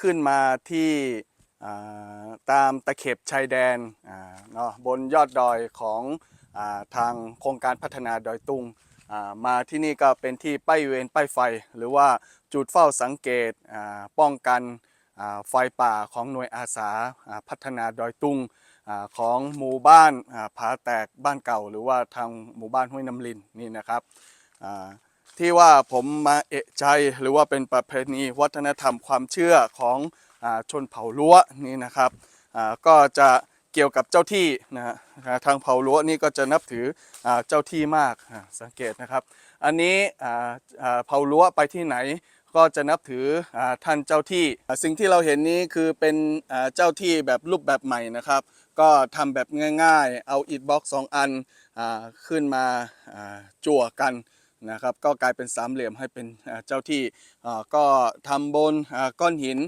ขึ้นมาที่ตามตะเข็บชายแดนเนาะบนยอดดอยของอทางโครงการพัฒนาดอยตุงมาที่นี่ก็เป็นที่ป้ายเวรป้ายไฟ หรือว่าจุดเฝ้าสังเกตป้องกันไฟป่าของหน่วยอาสาพัฒนาดอยตุงของหมู่บ้านผาแตกบ้านเก่า หรือว่าทางหมู่บ้านห้วยน้ำลินนี่นะครับ ที่ว่าผมมาเอะใจหรือว่าเป็นประเพณีวัฒนธรรมความเชื่อของอชนเผ่าล้วนี่นะครับก็จะเกี่ยวกับเจ้าที่นะฮะทางเผ่าล้วนี่ก็จะนับถืออเจ้าที่มากสังเกตนะครับ อันนี้เผ่าล้วไปที่ไหนก็จะนับถืออท่านเจ้าที่ สิ่งที่เราเห็นนี้คือเป็นเจ้าที่แบบรูปแบบใหม่นะครับ ก็ทำแบบง่ายๆ เอาอิฐบล็อกสองอันอขึ้นมาอ่าจั่วกัน นะครับ ก็กลายเป็นสามเหลี่ยมให้เป็นเจ้าที่ก็ทำบนก้อนหิน